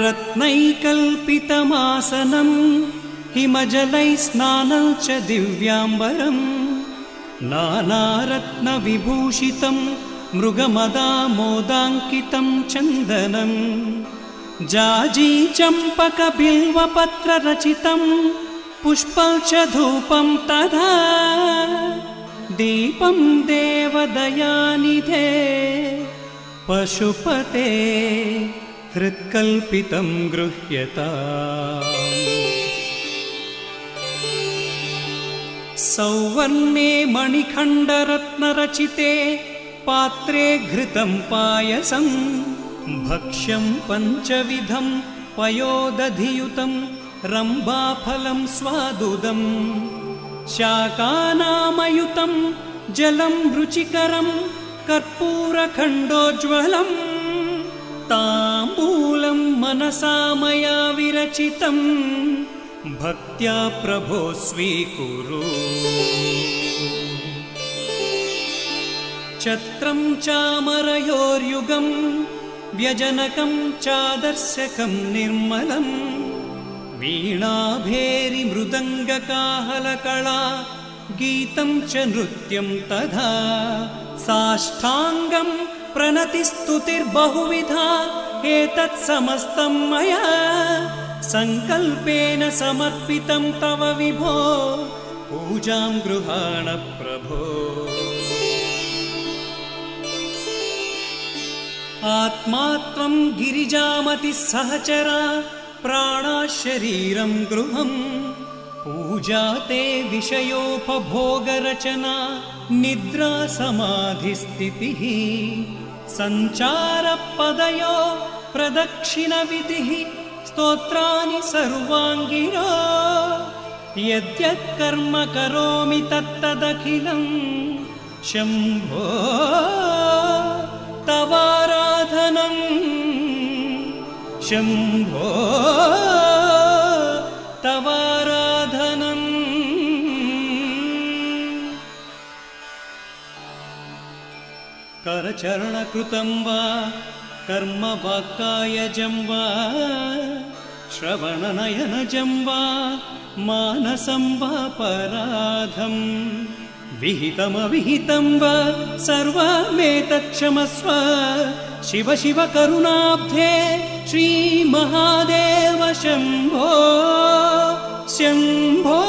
रत्नैकल्पितमासनम् हिमजलै स्नानं च दिव्याम्बरम् नानारत्नविभूषितं मृगमदामोदाङ्कितं चन्दनम् जाजी चम्पकबिल्वपत्ररचितं पुष्पं च धूपं तथा दीपं देवदयानिधे पशुपते हृत्कल्पितं गृह्यता। सौवर्णे मणिखण्डरत्नरचिते पात्रे घृतं पायसम् भक्ष्यं पञ्चविधं पयोदधियुतं रम्भाफलं स्वादुदम् शाकानामयुतं जलं रुचिकरं कर्पूरखण्डोज्ज्वलम् मनसा मया विरचितम् भक्त्या प्रभो स्वीकुरु। छत्रं चामरयोर्युगं व्यजनकं चादर्शकं निर्मलम् वीणाभेरिमृदङ्गकाहलकला गीतं च नृत्यं तथा साष्टाङ्गं प्रणतिस्तुतिर्बहुविधा एतत् समस्तं मया सङ्कल्पेन समर्पितं तव विभो पूजां गृहाण प्रभो। आत्मा त्वं गिरिजामतिः सहचरा प्राणाशरीरं गृहम् पूजा ते विषयोपभोगरचना निद्रा समाधिस्थितिः सञ्चारपदयो प्रदक्षिणविधिः स्तोत्राणि सर्वाङ्गिरो। यद्यत् कर्म तत्तदखिलम् शम्भो तवाराधनम् शम्भो करचरणकृतं वा कर्म वाक्कायजं वा श्रवणनयनजं वा मानसं वा पराधम् विहितमविहितं वा सर्वमेतत्क्षमस्व शिव शिव करुणाब्धे श्रीमहादेव शम्भो शम्भो